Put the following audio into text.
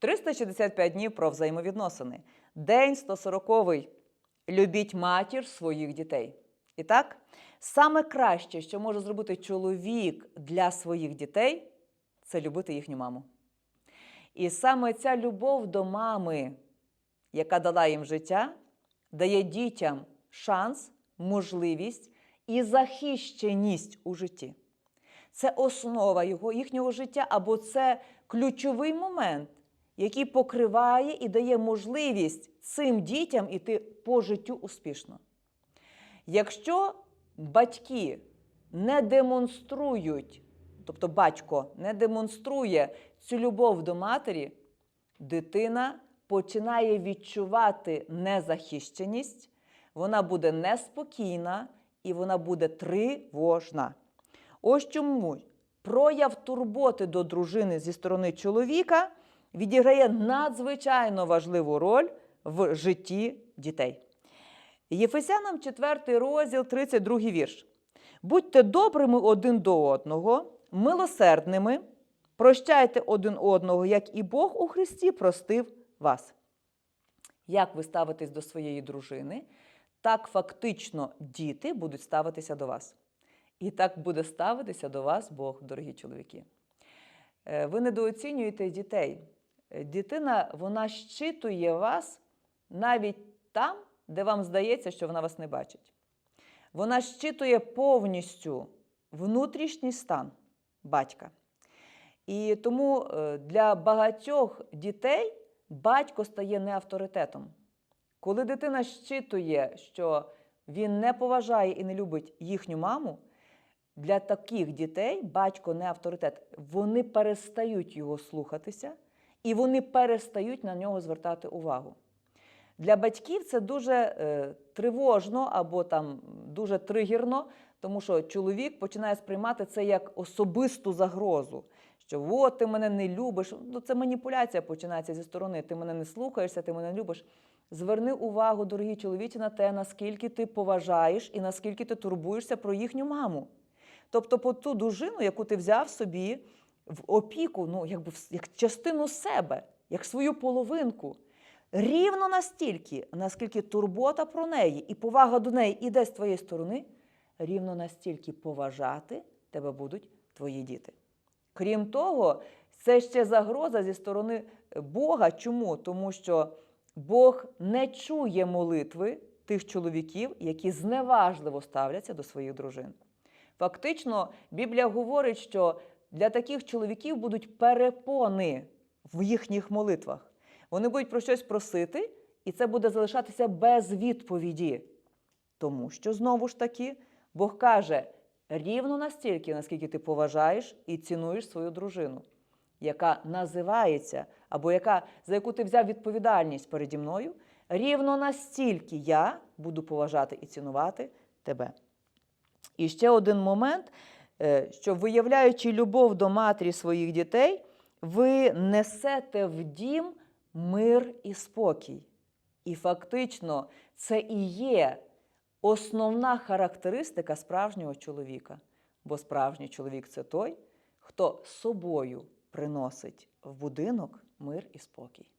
365 днів про взаємовідносини. День 140. Любіть матір своїх дітей. І так, саме краще, що може зробити чоловік для своїх дітей, це любити їхню маму. І саме ця любов до мами, яка дала їм життя, дає дітям шанс, можливість і захищеність у житті. Це основа його, їхнього життя, або це ключовий момент, який покриває і дає можливість цим дітям іти по життю успішно. Якщо батьки не демонструють, тобто батько не демонструє цю любов до матері, дитина починає відчувати незахищеність, вона буде неспокійна і вона буде тривожна. Ось чому прояв турботи до дружини зі сторони чоловіка відіграє надзвичайно важливу роль в житті дітей. Єфесянам 4 розділ, 32 вірш. Будьте добрими один до одного, милосердними, прощайте один одного, як і Бог у Христі простив вас. Як ви ставитесь до своєї дружини, так фактично діти будуть ставитися до вас. І так буде ставитися до вас Бог, дорогі чоловіки. Е, Ви недооцінюєте дітей. Е, Дитина вона щитує вас навіть там, де вам здається, що вона вас не бачить. Вона щитує повністю внутрішній стан батька. І тому е, для багатьох дітей батько стає не авторитетом. Коли дитина щитує, що він не поважає і не любить їхню маму, для таких дітей батько не авторитет. Вони перестають його слухатися і вони перестають на нього звертати увагу. Для батьків це дуже е, тривожно або там дуже тригерно, тому що чоловік починає сприймати це як особисту загрозу. Що от ти мене не любиш. Ну, це маніпуляція починається зі сторони. Ти мене не слухаєшся, ти мене не любиш. Зверни увагу, дорогі чоловічі, на те, наскільки ти поважаєш і наскільки ти турбуєшся про їхню маму. Тобто, по ту дружину, яку ти взяв собі в опіку, ну якби як частину себе, як свою половинку. Рівно настільки, наскільки турбота про неї і повага до неї іде з твоєї сторони, рівно настільки поважати тебе будуть твої діти. Крім того, це ще загроза зі сторони Бога. Чому? Тому що Бог не чує молитви тих чоловіків, які зневажливо ставляться до своїх дружин. Фактично, Біблія говорить, що для таких чоловіків будуть перепони в їхніх молитвах. Вони будуть про щось просити, і це буде залишатися без відповіді. Тому що знову ж таки Бог каже рівно настільки, наскільки ти поважаєш і цінуєш свою дружину, яка називається, або яка, за яку ти взяв відповідальність переді мною, рівно настільки я буду поважати і цінувати тебе. І ще один момент, що виявляючи любов до матері своїх дітей, ви несете в дім мир і спокій. І фактично це і є основна характеристика справжнього чоловіка. Бо справжній чоловік це той, хто собою приносить в будинок мир і спокій.